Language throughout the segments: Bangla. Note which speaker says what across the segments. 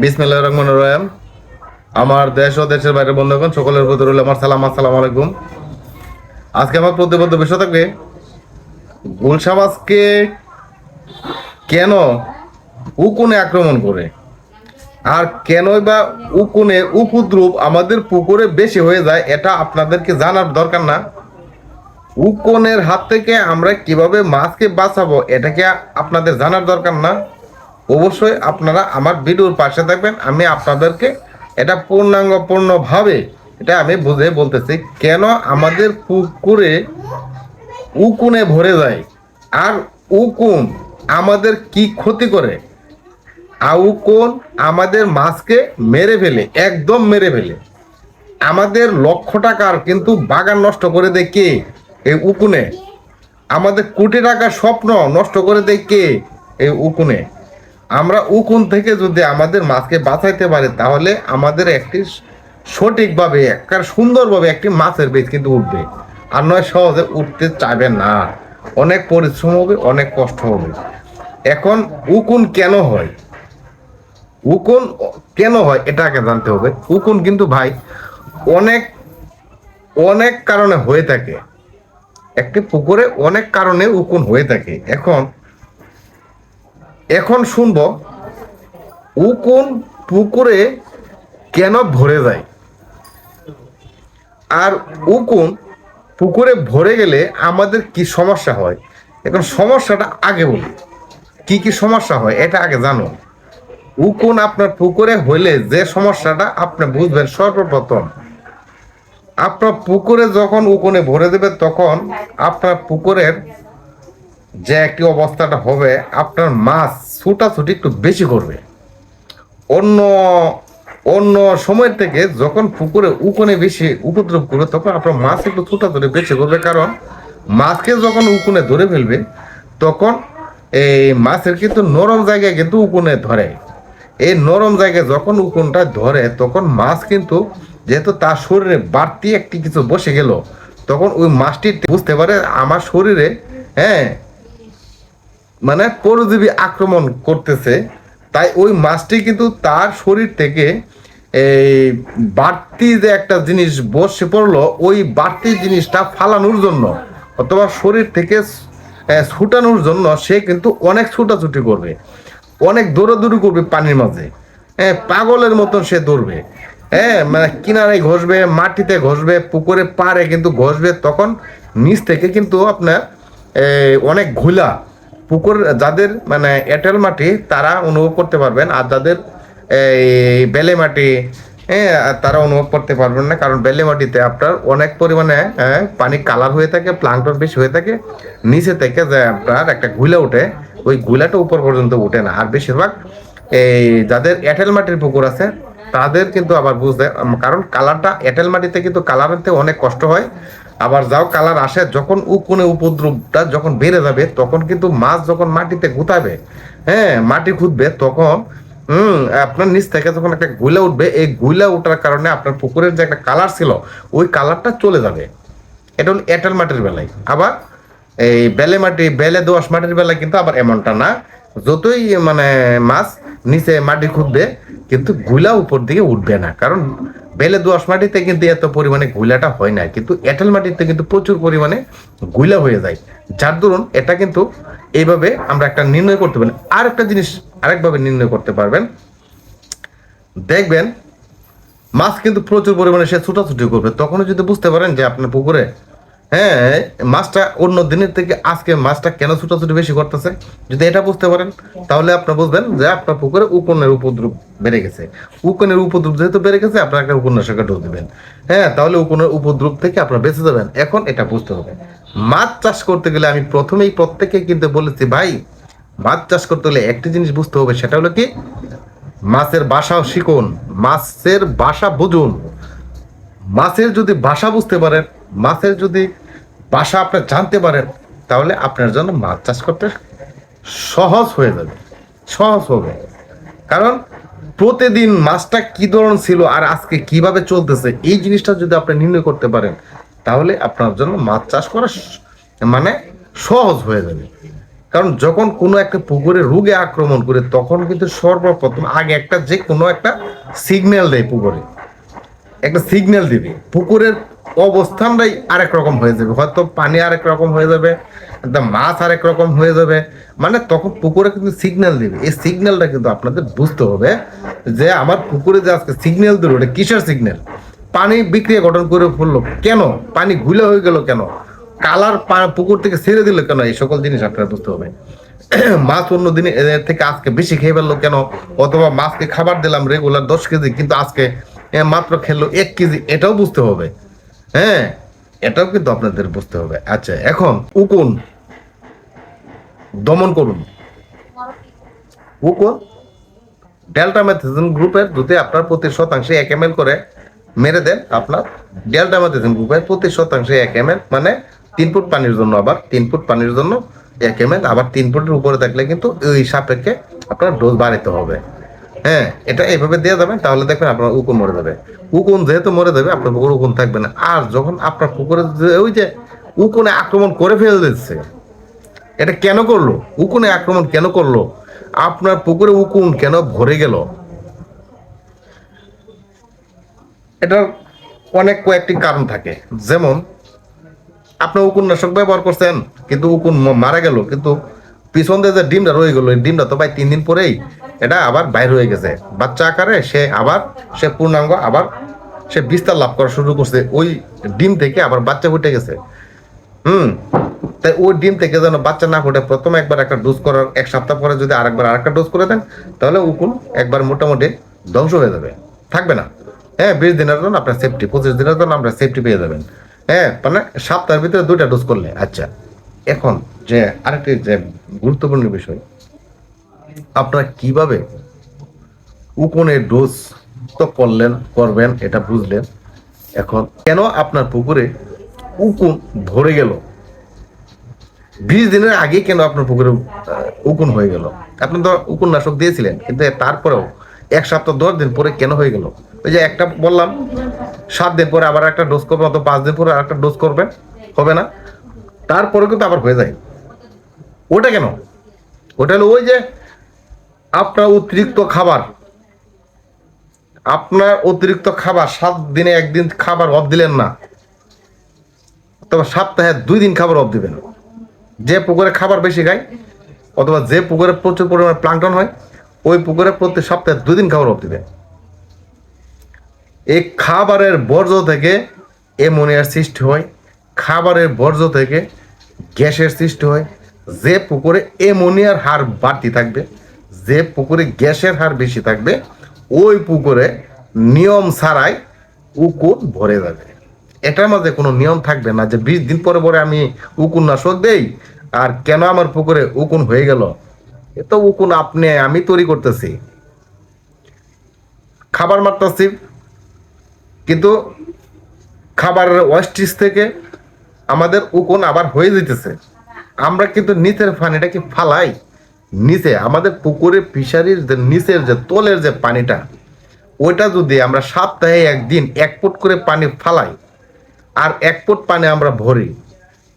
Speaker 1: বিসমিল্লাহ রহমান রহিম। আমার দেশ ও দেশের বাইরে বন্ধুগণ, সকলের প্রতি রইল আমার সালাম আসসালামু আলাইকুম। আজকে আমার প্রতিবদ্ধ বিষয় থাকবে, গুল সমাজকে কেন উকুনে আক্রমণ করে? আর কেনই বা উকুনে উপদ্রব আমাদের পুকুরে বেশি হয়ে যায়, এটা আপনাদেরকে জানার দরকার না। উকনের হাত থেকে আমরা কীভাবে মাছকে বাঁচাবো এটাকে আপনাদের জানার দরকার না? অবশ্যই আপনারা আমার ভিডিওর পাশে থাকবেন। আমি আপনাদেরকে এটা পূর্ণাঙ্গ, পূর্ণভাবে এটা আমি বুঝে বলতেছি কেন আমাদের পুকুরে উকুনে ভরে যায় আর উকুন আমাদের কি ক্ষতি করে? আউকুন আমাদের মাছকে মেরে ফেলে, একদম মেরে ফেলে। আমাদের লক্ষ টাকার কিন্তু বাগান নষ্ট করে দেয় কে? এই উকুনে। আমাদের কোটি টাকার স্বপ্ন নষ্ট করে দেয় কে? এই উকুনে। আমরা উকুন থেকে যদি আমাদের মাছকে বাঁচাইতে পারি, তাহলে আমাদের একটি সঠিকভাবে একটা সুন্দরভাবে একটি মাছের বীজ কিন্তু উঠবে। আর নয়, সহজে উঠতে চাইবে না। অনেক পরিশ্রম হবে, অনেক কষ্ট হবে। এখন উকুন কেন হয়? উকুন কেন হয়, এটা আগে জানতে হবে। উকুন কিন্তু ভাই, অনেক অনেক কারণে হয়ে থাকে। একটি পুকুরে অনেক কারণে উকুন হয়ে থাকে। এখন এখন শুনব উকুন পুকুরে কেন ভরে যায়? আর উকুন পুকুরে ভরে গেলে আমাদের কি সমস্যা হয়? এখন সমস্যাটা আগে বলি। কি কি সমস্যা হয় এটা আগে জানো। উকুন আপনার পুকুরে হইলে যে সমস্যাটা আপনি বুঝবেন সর্বপ্রথম। আপনার পুকুরে যখন উকুনে ভরে দেবে তখন আপনার পুকুরের যে একটি অবস্থাটা হবে, আপনার মাছ ছুটাছুটি একটু বেশি করবে। অন্য অন্য সময়ের থেকে যখন পুকুরে উকুনে বেশি উপদ্রব করবে, তখন আপনার মাছ একটু ছুটাছুটি বেশি করবে। কারণ মাছকে যখন উকুনে ধরে ফেলবে, তখন এই মাছের কিন্তু নরম জায়গায় কিন্তু উকুনে ধরে। এই নরম জায়গায় যখন উকুনটা ধরে, তখন মাছ কিন্তু যেহেতু তার শরীরে বাড়তি একটি কিছু বসে গেল, তখন ওই মাছটি বুঝতে পারে, আমার শরীরে হ্যাঁ মানে পরজীবী আক্রমণ করতেছে, তাই ওই মাছটি কিন্তু তার শরীর থেকে এই বাড়তি যে একটা জিনিস বসে পড়ল, ওই বাড়তি জিনিসটা ফালানোর জন্য অথবা শরীর থেকে ছুটানোর জন্য সে কিন্তু অনেক ছুটাছুটি করবে। অনেক দৌড়াদৌড়ি করবে পানির মাঝে। হ্যাঁ পাগলের মতন সে দৌড়বে। হ্যাঁ মানে কিনারে ঘষবে, মাটিতে ঘষবে, পুকুরে পারে কিন্তু ঘষবে, তখন নিচ থেকে কিন্তু আপনার অনেক ঘুলা পুকুর যাদের মানে এঁটেল মাটি তারা অনুভব করতে পারবেন। আর যাদের এই বেলে মাটি হ্যাঁ তারা অনুভব করতে পারবেন না। কারণ বেলে মাটিতে আপনার অনেক পরিমাণে হ্যাঁ, পানি কালার হয়ে থাকে প্লাংটন বেশি হয়ে থাকে। নিচে থেকে যে আপনার একটা ঘুলা উঠে ওই ঘুলাটা উপর পর্যন্ত উঠে না। আর বেশিরভাগ এই যাদের এঁটেল মাটির পুকুর আছে তাদের কিন্তু আবার বুঝতে কারণ কালারটা এঁটেল মাটিতে কিন্তু কালার আনতে অনেক কষ্ট হয়। আবার যাও কালার আসে, যখন উকুনে উপদ্রবটা যখন বেড়ে যাবে, তখন কিন্তু মাছ যখন মাটিতে গুতাবে হ্যাঁ মাটি খুঁজবে তখন, হুম, আপনার নিচ থেকে যখন একটা গুইলা উঠবে, এই গুইলা ওঠার কারণে আপনার পুকুরের যে একটা কালার ছিল, ওই কালারটা চলে যাবে। এটা হলো এঁটেল মাটির বেলায় আবার এই বেলে মাটি, বেলে দোয়াশ মাটির বেলায় কিন্তু আবার এমনটা না। যতই মানে মাছ নিচে মাটি খুঁজবে কিন্তু গুলা উপর দিকে উঠবে না। কারণ বেলে দোয়াশ মাটিতে কিন্তু এত পরিমাণে গুলাটা হয় না। কিন্তু এঁটেল মাটিতে কিন্তু প্রচুর পরিমাণে গুলা হয়ে যায়। যার দরুন এটা কিন্তু এইভাবে আমরা একটা নির্ণয় করতে পারি। আর একটা জিনিস আরেকভাবে নির্ণয় করতে পারবেন। দেখবেন, মাছ কিন্তু প্রচুর পরিমাণে সে ছুটাছুটি করবে। তখনও যদি বুঝতে পারেন যে আপনার পুকুরে হ্যাঁ মাছটা অন্য দিনের থেকে আজকে মাছটা কেন ছুটাছুটি বেশি করতেছে? যদি এটা বুঝতে পারেন, তাহলে আপনি বুঝবেন যে আপনার পুকুরে উকনের উপদ্রব বেড়ে গেছে। উকনের উপদ্রব যেহেতু বেড়ে গেছে, আপনার একটা উপন্যাসকে ডোজ দিবেন। হ্যাঁ তাহলে উকনের উপদ্রব থেকে আপনার বেঁচে যাবেন। এখন এটা বুঝতে হবে। মাছ চাষ করতে গেলে আমি প্রথমেই প্রত্যেকে কিন্তু বলেছি, ভাই, মাছ চাষ করতে হলে একটি জিনিস বুঝতে হবে, সেটা হলো কি? মাছের বাসাও শিখুন, মাছের বাসা বুঝুন। মাছের যদি বাসা বুঝতে পারেন, মাছের যদি ভাষা আপনি জানতে পারেন, তাহলে আপনার জন্য মাছ চাষ করতে সহজ হয়ে যাবে, সহজ হবে। কারণ প্রতিদিন মাছটা কি ধরন ছিল আর আজকে কীভাবে চলতেছে, এই জিনিসটা যদি আপনি নির্ণয় করতে পারেন, তাহলে আপনার জন্য মাছ চাষ করা মানে সহজ হয়ে যাবে। কারণ যখন কোনো একটা পুকুরে রোগে আক্রমণ করে, তখন কিন্তু সর্বপ্রথম আগে একটা যে কোনো একটা সিগন্যাল দেয় পুকুরে। একটা সিগন্যাল দিবে। পুকুরের অবস্থানটাই আরেক রকম হয়ে যাবে। হয়তো পানি আরেক রকম হয়ে যাবে, একটা মাছ আরেক রকম হয়ে যাবে। মানে তখন পুকুরে কিন্তু সিগন্যাল দিবে। এই সিগন্যালটা কিন্তু আপনাদের বুঝতে হবে যে আমার পুকুরে যে আজকে সিগন্যাল দিল ওটা কিসের সিগন্যাল পানি বিক্রিয়া গঠন করে ফেলল কেন? পানি ঘুলে হয়ে গেল কেন? কালার পুকুর থেকে ছেড়ে দিল কেন? এই সকল জিনিস আপনারা বুঝতে হবে। মাছ অন্য দিনে থেকে আজকে বেশি খেয়ে ফেলল কেন? অথবা মাছকে খাবার দিলাম রেগুলার দশ কেজি, কিন্তু আজকে মাত্র খেললো এক কেজি, এটাও বুঝতে হবে। হ্যাঁ এটাও কিন্তু আপনাদের বুঝতে হবে। আচ্ছা এখন উকুন। দমন করুন। উকুন। ডেল্টা মেথিজন গ্রুপের যদি আপনার প্রতি শতাংশে এক এম করে মেরে দেন আপনার ডেল্টা মেথিজন গ্রুপের প্রতি শতাংশে এক এম মানে তিন ফুট পানির জন্য আবার তিন ফুট পানির জন্য এক এম আবার তিন ফুটের উপরে থাকলে কিন্তু ওই সাপেক্ষে আপনার ডোজ বাড়াতে হবে। হ্যাঁ এটা এইভাবে দেওয়া যাবে, তাহলে দেখবেন আপনার উকুন মরে যাবে। উকুন যেহেতু মরে যাবে, আপনার পুকুরে উকুন থাকবে না। আর যখন আপনার পুকুরে ওই যে উকুনে আক্রমণ করে ফেলে দিচ্ছে, এটা কেন করল? উকুনে আক্রমণ কেন করল? আপনার পুকুরে উকুন কেন ভরে গেল? এটার অনেক কয়েকটি কারণ থাকে। যেমন, আপনি উকুননাশক ব্যবহার করছেন, কিন্তু উকুন মারা গেল, কিন্তু পিছন দিয়ে যে ডিমটা রয়ে গেল ডিমটা তো ভাই তিন দিন পরেই এটা আবার বাইর হয়ে গেছে। বাচ্চা আকারে সে আবার, সে পূর্ণাঙ্গ আবার সে বিস্তার লাভ করা শুরু করছে। ওই ডিম থেকে আবার বাচ্চা ফুটে গেছে। হুম, তাই ওই ডিম থেকে যেন বাচ্চা না ফুটে, প্রথমে একবার একটা ডোজ করার, এক সপ্তাহ পরে যদি আরেকবার আরেকটা ডোজ করে দেন, তাহলে উকুন একবার মোটামুটি ধ্বংস হয়ে যাবে। থাকবে না। হ্যাঁ বিশ দিনের জন্য আপনার সেফটি পঁচিশ দিনের জন্য আপনার সেফটি পেয়ে যাবেন। হ্যাঁ মানে সপ্তাহের ভিতরে দুইটা ডোজ করলে। আচ্ছা এখন যে আরেকটি যে গুরুত্বপূর্ণ বিষয় আপনারা কীভাবে উকুনের ডোজ তো করলেন, করবেন এটা বুঝলেন। এখন কেন আপনার পুকুরে উকুন ভরে গেল? বিশ দিনের আগে কেন আপনার পুকুরে উকুন হয়ে গেল? আপনি তো উকুন নাশক দিয়েছিলেন, কিন্তু তারপরেও এক সপ্তাহ, দশ দিন পরে কেন হয়ে গেল? ওই যে একটা বললাম, সাত দিন পরে আবার একটা ডোজ করবেন অথবা পাঁচ দিন পরে আর একটা ডোজ করবেন, হবে না? তারপরে কিন্তু আবার হয়ে যায়। ওটা কেন? ওটা হলো ওই যে আপনার অতিরিক্ত খাবার। আপনার অতিরিক্ত খাবার, সাত দিনে একদিন খাবার অফ দিলেন না। তবে সপ্তাহে দুই দিন খাবার অফ দিবেন। যে পুকুরে খাবার বেশি খায়, অথবা যে পুকুরে প্রচুর পরিমাণে প্লাঙ্কটন হয়, ওই পুকুরে প্রতি সপ্তাহে দুই দিন খাবার অফ দিবেন। এই খাবারের বর্জ্য থেকে অ্যামোনিয়ার সৃষ্টি হয়, খাবারের বর্জ্য থেকে গ্যাসের সৃষ্টি হয়, যে পুকুরে অ্যামোনিয়ার হার বাড়তি থাকবে যে পুকুরে গ্যাসের হার বেশি থাকবে, ওই পুকুরে নিয়ম ছাড়াই উকুন ভরে যাবে। এটার মাঝে কোনো নিয়ম থাকবে না যে বিশ দিন পরে পরে আমি উকুন নাশক দেই, আর কেন আমার পুকুরে উকুন হয়ে গেল? এ তো উকুন আপনি, আমি তৈরি করতেছি। খাবার মারতেছি, কিন্তু খাবারের ওয়েস্টিস থেকে আমাদের উকুন আবার হয়ে যেতেছে আমরা কিন্তু নিচের পানিটাকে ফালাই। নিচে, আমাদের পুকুরের ফিশারির যে নিচের যে তলের যে পানিটা, ওইটা যদি আমরা সপ্তাহে একদিন এক ফুট করে পানি ফালাই আর এক ফুট পানি আমরা ভরি,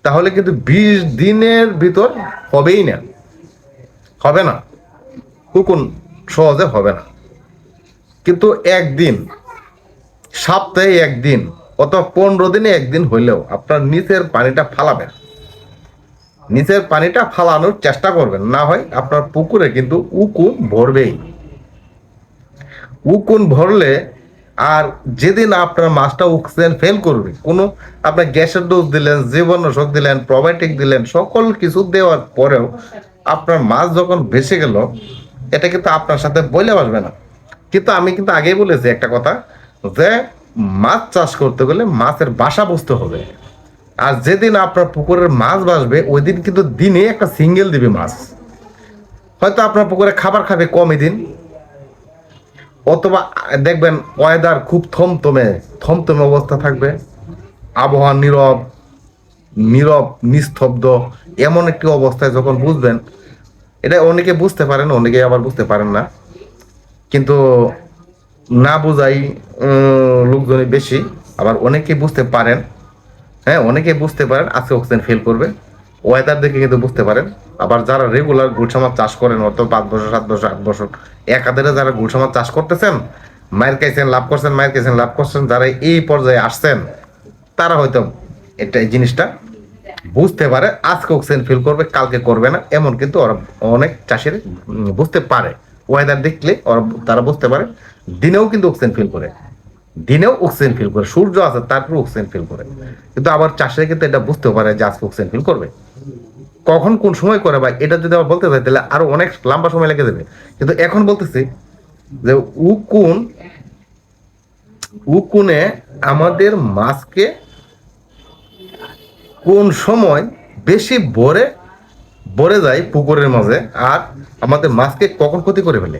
Speaker 1: তাহলে কিন্তু বিশ দিনের ভিতর হবেই না। হবে না। উকুন সহজে হবে না। কিন্তু একদিন, সপ্তাহে একদিন অথবা পনেরো দিনে একদিন হইলেও আপনার নিচের পানিটা ফালাবেন। নিচের পানিটা ফালানোর চেষ্টা করবেন। না হয় আপনার পুকুরে কিন্তু উকুন ভরবেই। উকুন ভরলে আর যেদিন আপনার মাছটা অক্সিজেন ফেল করবে, কোনো আপনার গ্যাসের ডোজ দিলেন জীবাণুষক দিলেন প্রোবায়োটিক দিলেন, সকল কিছু দেওয়ার পরেও আপনার মাছ যখন ভেসে গেল, এটা কিন্তু আপনার সাথে বইলে আসবে না। কিন্তু আমি কিন্তু আগেই বলেছি একটা কথা, যে মাছ চাষ করতে গেলে মাছের বাসা বুঝতে হবে। আর যেদিন আপনার পুকুরের মাছ বাসবে ওই দিন কিন্তু দিনে একটা সিঙ্গেল দিবে মাছ। হয়তো আপনার পুকুরে খাবার খাবে কম দিন। অথবা, দেখবেন ওয়েদার খুব থমথমে থমথমে অবস্থা থাকবে। আবহাওয়া নীরব নীরব, নিস্তব্ধ, এমন একটি অবস্থায় যখন বুঝবেন, এটা অনেকে বুঝতে পারেন, অনেকে আবার বুঝতে পারেন না। কিন্তু না বোঝাই লোকজনই বেশি, আবার অনেকে বুঝতে পারেন। হ্যাঁ অনেকে বুঝতে পারেন, আজকে অক্সিজেন ফেল করবে। ওয়েদার দেখে কিন্তু বুঝতে পারেন। আবার যারা রেগুলার মাছ চাষ করেন, অর্থাৎ পাঁচ বছর, সাত বছর, আট বছর, একাধারে যারা মাছ চাষ করতেছেন মায়ের খাইছেন, লাভ করছেন মায়ের খাইছেন, লাভ করছেন, যারা এই পর্যায়ে আসছেন, তারা হয়তো এটা এই জিনিসটা বুঝতে পারে, আজকে অক্সিজেন ফিল করবে, কালকে করবে না, এমন কিন্তু ওরা অনেক চাষের বুঝতে পারে। ওয়েদার দেখলে ওরা তারা বুঝতে পারে, দিনেও কিন্তু অক্সিজেন ফিল করে। দিনেও অক্সিজেন ফিল করে, সূর্য আছে, তারপর অক্সিজেন ফিল করে। কিন্তু আবার চাষের কিন্তু এটা বুঝতেও পারে যে আজকে অক্সিজেন ফিল করবে। কখন কোন সময় করে ভাই, এটা যদি আবার বলতে চাই, তাহলে আরও অনেক লম্বা সময় লেগে যাবে। কিন্তু এখন বলতেছি যে উকুন, উকুনে আমাদের মাছকে কোন সময় বেশি ভরে ভরে যায় পুকুরের মাঝে, আর আমাদের মাছকে কখন ক্ষতি করে ফেলে?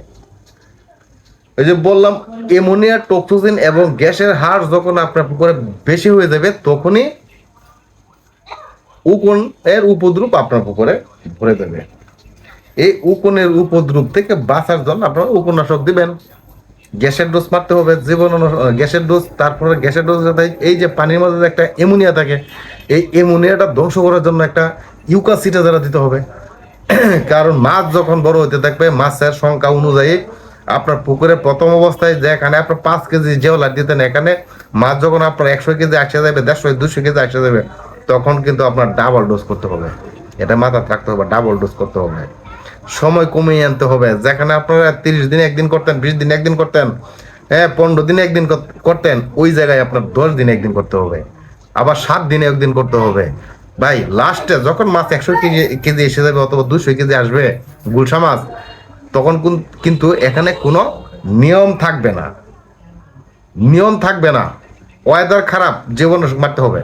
Speaker 1: ওই যে বললাম এমোনিয়া টক্সিন এবং গ্যাসের হার যখন আপনার পুকুরে বেশি হয়ে যাবে, তখনই উকুন এর উপদ্রুপ আপনার পুকুরে ভরে যাবে এই উকুনের উপদ্রুপ থেকে বাঁচার জন্য আপনারা উকুনাশক দিবেন। গ্যাসের ডোজ মারতে হবে জীবন গ্যাসের ডোজ, তারপরে গ্যাসের ডোজ এই যে পানির মধ্যে একটা এমোনিয়া থাকে, এই এমোনিয়াটা ধ্বংস করার জন্য একটা ইউকাসিটা যারা দিতে হবে। কারণ মাছ যখন বড় হতে থাকবে, মাছের সংখ্যা অনুযায়ী আপনার পুকুরে প্রথম অবস্থায় যেখানে আপনার পাঁচ কেজি জেওলা দিতেন, এখানে মাছ যখন আপনার একশো কেজি আসে যাবে, দেড়শো, দুশো কেজি আসে যাবে, তখন কিন্তু আপনার ডাবল ডোজ করতে হবে। এটা মাথা থাকতে হবে ডাবল ডোজ করতে হবে। সময় কমিয়ে আনতে হবে। যেখানে আপনারা তিরিশ দিনে একদিন করতেন, বিশ দিনে একদিন করতেন হ্যাঁ পনেরো দিনে একদিন করতেন, ওই জায়গায় আপনার দশ দিনে একদিন করতে হবে। আবার সাত দিনে একদিন করতে হবে। ভাই লাস্টে যখন মাছ একশো কেজি কেজি এসে যাবে অথবা দুশো কেজি আসবে, গুলশা মাছ তখন কিন্তু এখানে কোনো নিয়ম থাকবে না। নিয়ম থাকবে না। ওয়েদার খারাপ, জীবন মারতে হবে।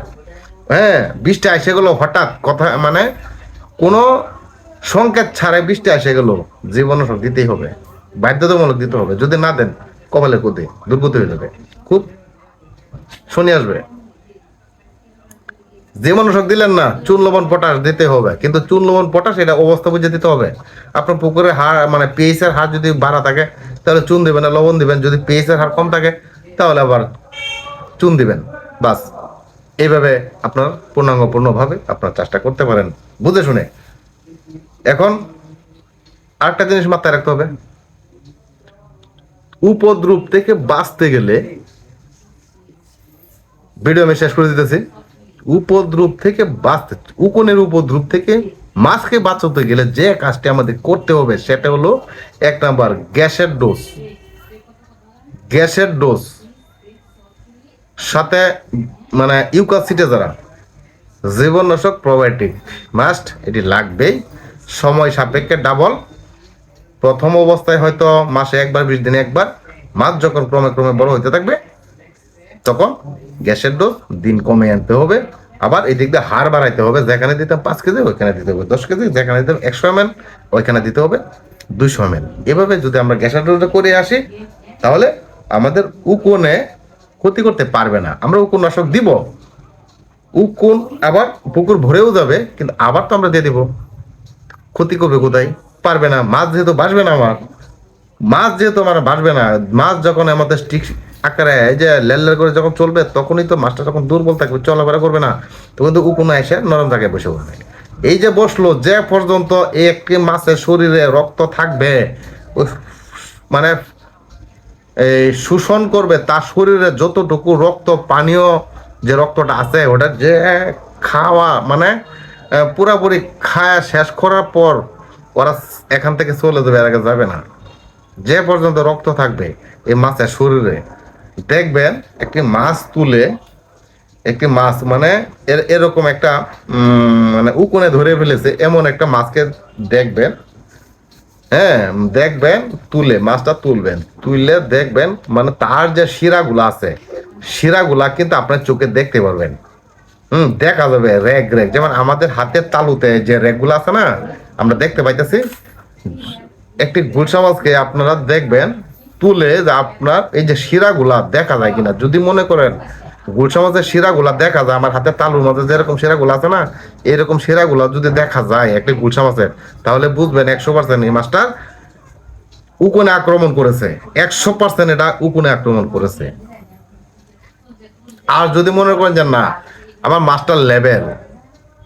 Speaker 1: হ্যাঁ বৃষ্টি এসে গেলো, হঠাৎ কথা মানে কোনো সংকেত ছাড়াই বৃষ্টি এসে গেল জীবন দিতেই হবে। বাধ্যতামূলক দিতে হবে। যদি না দেন, কপালে কুদে দুর্গতি হয়ে যাবে। খুব শুনে আসবে। যে মানুষক দিলেন না, চুন লবণ পটাশ দিতে হবে। কিন্তু চুন লবণ পটাশ, এটা অবস্থা বুঝে দিতে হবে। আপনার পুকুরের হার মানে এর হার যদি বাড়া থাকে, তাহলে চুন দিবেন না, লবণ দিবেন। যদি এর হার কম থাকে, তাহলে আবার চুন দিবেন। বাস, এইভাবে আপনার পূর্ণাঙ্গ পূর্ণভাবে আপনার চাষটা করতে পারেন। বুঝে শুনে। এখন আরেকটা জিনিস মাথায় রাখতে হবে। উপদ্রুপ থেকে বাঁচতে গেলে, ভিডিও আমি শেষ করে দিতেছি। উপদ্রুপ থেকে বাঁচতে উকনের উপদ্রুপ থেকে মাছকে বাঁচাতে গেলে যে কাজটি আমাদের করতে হবে সেটা হলো এক নাম্বার গ্যাসের ডোজ। গ্যাসের ডোজ। সাথে মানে ইউকাসিটে যারা জীবননাশক প্রোবায়োটিক মাস্ট, এটি লাগবেই। সময় সাপেক্ষে ডাবল। প্রথম অবস্থায় হয়তো মাসে একবার, বিশ দিনে একবার। মাছ যখন ক্রমে ক্রমে বড় হইতে থাকবে তখন গ্যাসের ডোজ দিন কমে আনতে হবে। আবার এই দিক দিয়ে হার বাড়াইতে হবে। যেখানে দিতাম পাঁচ কেজি, ওইখানে দিতে হবে দশ কেজি। যেখানে দিতাম একশো এম ওইখানে দিতে হবে দুইশো এম এভাবে যদি আমরা গ্যাসের ডোজটা করে আসি, তাহলে আমাদের উকোনে ক্ষতি করতে পারবে না। আমরা উকুন নাশক দিব। উকুন আবার পুকুর ভরেও যাবে, কিন্তু আবার তো আমরা দিয়ে দিব। ক্ষতি করবে কোথায়? পারবে না। মাছ যেহেতু বাসবে না আমার, মাছ যেহেতু আমার বাসবে না, মাছ যখন আমাদের স্টিক আকারে এই যে লেল লেল করে যখন চলবে, তখনই তো মাছটা যখন দুর্বল থাকবে, চলাফেরা করবে না, তখন তো উকুনা এসে নরম জায়গায় বসে পড়বে। এই যে বসল, যে পর্যন্ত একটি মাছের শরীরে রক্ত থাকবে মানে এই শোষণ করবে, তার শরীরে যতটুকু রক্ত, পানীয় যে রক্তটা আছে, ওটা যে খাওয়া মানে পুরাপুরি খায়া শেষ করার পর ওরা এখান থেকে চলে যাবে আগে যাবে না। যে পর্যন্ত রক্ত থাকবে, এই মাছের শরীরে দেখবেন একটি মাছ তুলে, একটি মাছ মানে এর, এরকম একটা মানে উকুনে ধরে ফেলেছে এমন একটা মাছকে দেখবেন। হ্যাঁ দেখবেন, তুলে, মাছটা তুলবেন। তুললে দেখবেন মানে তার যে শিরাগুলো আছে, শিরাগুলা কিন্তু আপনার চোখে দেখতে পারবেন। হুম, দেখা যাবে রেগ রেগ। যেমন আমাদের হাতের তালুতে যে রেগগুলো আছে না, আমরা দেখতে পাইতেছি। একটি গুলশা মাছকে আপনারা দেখবেন তুলে যে আপনার এই যে শিরাগুলা দেখা যায় কিনা? যদি মনে করেন গুলশা মাছের শিরাগুলা দেখা যায়, আমার হাতের তালুর মধ্যে যেরকম শিরাগুলো আছে না, এরকম শিরাগুলা যদি দেখা যায় একটি গুলশা মাছের, তাহলে বুঝবেন একশো পার্সেন্ট এই মাছটা উকুনে আক্রমণ করেছে। একশো পার্সেন্ট এটা উকুনে আক্রমণ করেছে। আর যদি মনে করেন যে না, আমার মাছটার লেভেল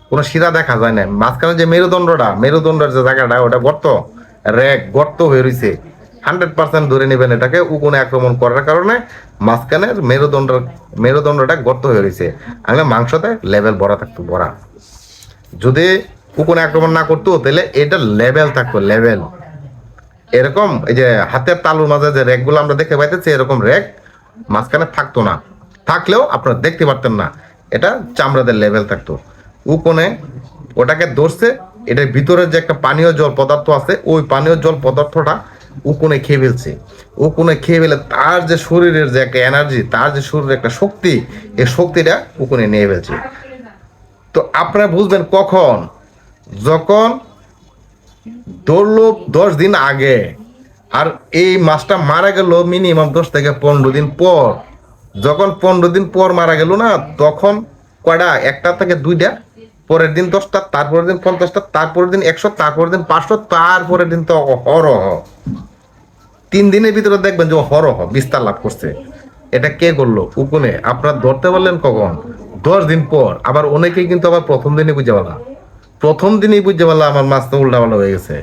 Speaker 1: কোনো শিরা দেখা যায় না মাঝখানে যে মেরুদণ্ডটা, মেরুদণ্ডের যে জায়গাটা, ওটা গর্ত র্যাক গর্ত হয়ে রয়েছে। হান্ড্রেড পার্সেন্ট ধরে নেবেন এটাকে উকুনে আক্রমণ করার কারণে মাঝখানের মেরুদণ্ড মেরুদণ্ডটা গর্ত হয়ে রয়েছে। আমি মাংসতে লেভেল ভরা থাকতো ভরা যদি উকুনে আক্রমণ না করতো, তাহলে এটা লেভেল থাকতো লেভেল এরকম এই যে হাতের তালুর মাঝে যে র্যাকগুলো আমরা দেখতে পাইতেছি, এরকম র্যাক মাঝখানে থাকতো না। থাকলেও আপনারা দেখতে পারতেন না, এটা চামড়াদের লেভেল থাকতো। উকোনে ওটাকে ধরছে, এটার ভিতরে যে একটা পানীয় জল পদার্থ আছে, ওই পানীয় জল পদার্থটা উকুনে খেয়ে ফেলছে। উকুনে খেয়ে ফেলে তার যে শরীরের যে একটা এনার্জি তার যে শরীরের একটা শক্তি, এই শক্তিটা উকুনে নিয়ে ফেলছে। তো আপনারা বুঝবেন কখন? যখন ধরলো দশ দিন আগে, আর এই মাছটা মারা গেল মিনিমাম দশ থেকে পনেরো দিন পর। যখন পনেরো দিন পর মারা গেল না, তখন কয়টা? একটা থেকে দুইটা পরের দিন দশটা, তারপরের দিন পঞ্চাশটা, তারপরের দিন একশো, তারপরের দিন পাঁচশো, তারপরের দিন তো হরহ। তিন দিনের ভিতরে দেখবেন যে ও হরহ, বিস্তার লাভ করছে। এটা কে করল? উকুনে আপনারা ধরতে পারলেন কখন? দশ দিন পর। আবার অনেকেই কিন্তু আবার প্রথম দিনই বুঝে পারলাম প্রথম দিনই বুঝতে পারলাম আমার মাছ তো উল্টা পাল্টা হয়ে গেছে।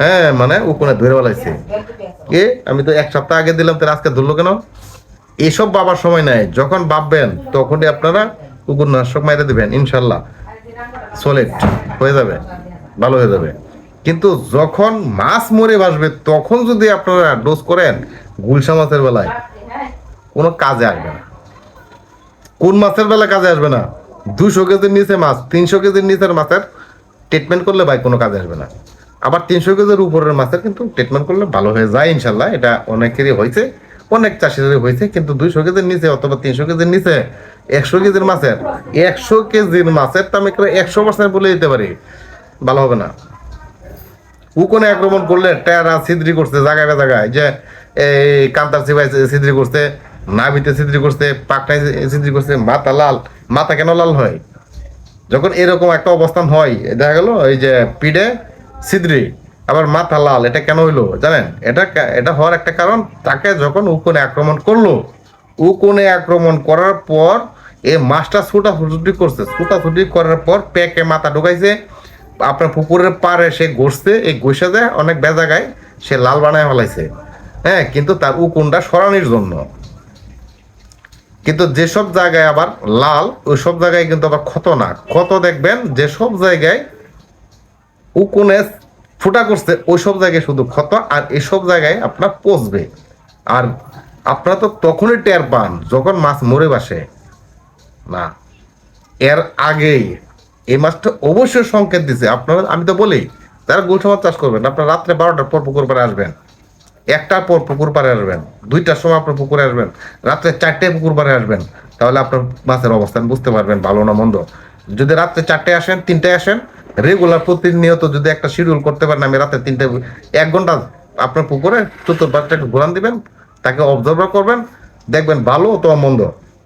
Speaker 1: হ্যাঁ মানে উকুনে ধরে বেলাইছে কে আমি তো এক সপ্তাহ আগে দিলাম, তাহলে আজকে ধরলো কেন? এসব বাবার সময় নাই। যখন ভাববেন, তখনই আপনারা কুকুর নাশক মাইরে দিবেন, ইনশাল্লাহ। সলিড হয়ে যাবে, ভালো হয়ে যাবে। কিন্তু যখন মাছ মরে বাসবে তখন যদি আপনারা ডোজ করেন গুলশা মাছের বেলায়, কোনো কাজে আসবে না। কোন মাছের বেলা কাজে আসবে না? দুশো কেজির নিচে মাছ, তিনশো কেজির নিচের মাছের ট্রিটমেন্ট করলে ভাই কোনো কাজে আসবে না। আবার তিনশো কেজির উপরের মাছের কিন্তু ট্রিটমেন্ট করলে ভালো হয়ে যায় ইনশাল্লাহ, এটা অনেকেরই হয়েছে। অনেক চাষিদেরই হয়েছে, কিন্তু দুইশো কেজির নিচে অথবা তিনশো কেজির নিচে একশো কেজির মাছের, একশো কেজির মাছের তো আমি একশো পার্সেন্ট বলে দিতে পারি। ভালো হবে না। উকোনে আক্রমণ করলে টেরা ছিদ্রি করছে জায়গায় জায়গায় যে এই কান্তার সিবাই ছিদ্রি করছে, নাভিতে ছিদ্রি করছে, পাকটায় ছিদ্রি করছে, মাথা লাল, মাথা কেন লাল হয়? যখন এরকম একটা অবস্থান হয়, দেখা গেল এই যে পিঠে ছিদ্রি আবার মাথা লাল, এটা কেন হইল? জানেন, এটা এটা হওয়ার একটা কারণ, তাকে যখন উকোনে আক্রমণ করল, উকোনে আক্রমণ করার পর এ মাছটা ছুটা ছুটি করছে। ছুটা ছুটি করার পর পেকে মাথা ঢুকাইছে, আপনার পুকুরের পাড়ে সে ঘষছে, এই ঘষে যায়, অনেক বেজাগায় সে লাল বানায় ফেলাইছে। হ্যাঁ কিন্তু তার উকুনটা সরানির জন্য। কিন্তু যেসব জায়গায় আবার লাল ওই সব জায়গায় কিন্তু আবার ক্ষত না। ক্ষত দেখবেন, যেসব জায়গায় উকুনে ফুটা করছে ওই সব জায়গায় শুধু ক্ষত আর এসব জায়গায় আপনার পচবে। আর আপনারা তো তখনই টের পান যখন মাছ মরে বাসে। না, এর আগেই এই মাছটা অবশ্যই সংকেত দিছে। আপনারা, আমি তো বলি, যারা গুলশা মাছ চাষ করবেন, আপনারা রাত্রে বারোটার পর পুকুর পাড়ে আসবেন। একটার পর পুকুর পাড়ে আসবেন। দুইটার সময় আপনার পুকুরে আসবেন। রাত্রে চারটে পুকুর পাড়ে আসবেন। তাহলে আপনার মাছের অবস্থান বুঝতে পারবেন ভালো না মন্দ। যদি রাত্রে চারটে আসেন, তিনটায় আসেন রেগুলার প্রতিনিয়ত যদি একটা শিডিউল করতে পারেন, আমি রাতে তিনটে, এক ঘণ্টা আপনার পুকুরে চতুর চতুর্পাশটা একটু ঘোরান দিবেন, তাকে অবজার্ভ করবেন, দেখবেন ভালো অথবা মন্দ।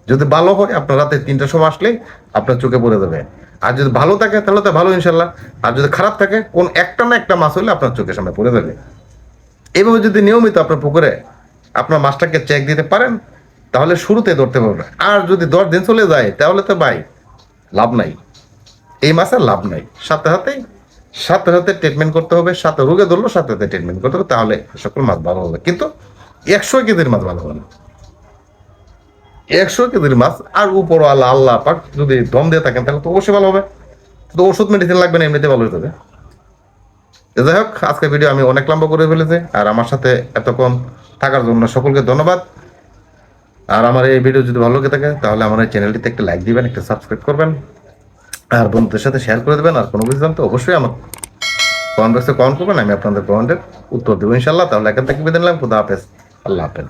Speaker 1: যদি ভালো হয়, আপনার রাতে তিনটার সময় আসলেই আপনার চোখে পড়ে যাবে। আর যদি ভালো থাকে, তাহলে তো ভালো ইনশাল্লাহ। আর যদি খারাপ থাকে, কোন একটা না একটা মাছ হলে আপনার চোখের সামনে পড়ে যাবে। এভাবে যদি নিয়মিত আপনার পুকুরে আপনার মাছটাকে চেক দিতে পারেন, তাহলে শুরুতে ধরতে পারবেন। আর যদি দশ দিন চলে যায়, তাহলে তো ভাই, লাভ নাই। এই মাছের লাভ নাই। সাথে সাথেই, সাথে সাথে ট্রিটমেন্ট করতে হবে, সাথে রোগে ধরলো, সাথে সাথে ট্রিটমেন্ট করতে হবে, তাহলে সকল মাছ ভালো হবে। কিন্তু একশো কেজির মাছ ভালো হবে না। একশো কেজির মাছ আর উপর আল্লাহ আল্লাহ পাক যদি দম দিয়ে থাকেন, তাহলে তো অবশ্যই ভালো হবে। তো ওষুধ মেডিসিন লাগবে না এমনিতে ভালো হয়ে যাবে। যাই হোক আজকে ভিডিও আমি অনেক লম্বা করে ফেলেছি, আর আমার সাথে এতক্ষণ থাকার জন্য সকলকে ধন্যবাদ। আর আমার এই ভিডিও যদি ভালো লেগে থাকে, তাহলে আমার এই চ্যানেলটিতে একটা লাইক দিবেন, একটা সাবস্ক্রাইব করবেন। আর বন্ধুদের সাথে শেয়ার করে দেবেন আর কোনো কিছু জানতে অবশ্যই আমার কমেন্ট বক্সে কমেন্ট করবেন, আমি আপনাদের কমেন্টের উত্তর দেবো। ইনশাল্লাহ তাহলে এখান থেকে বিদায় নিলাম। খুদা হাফেজ। আল্লাহ হাফেজ।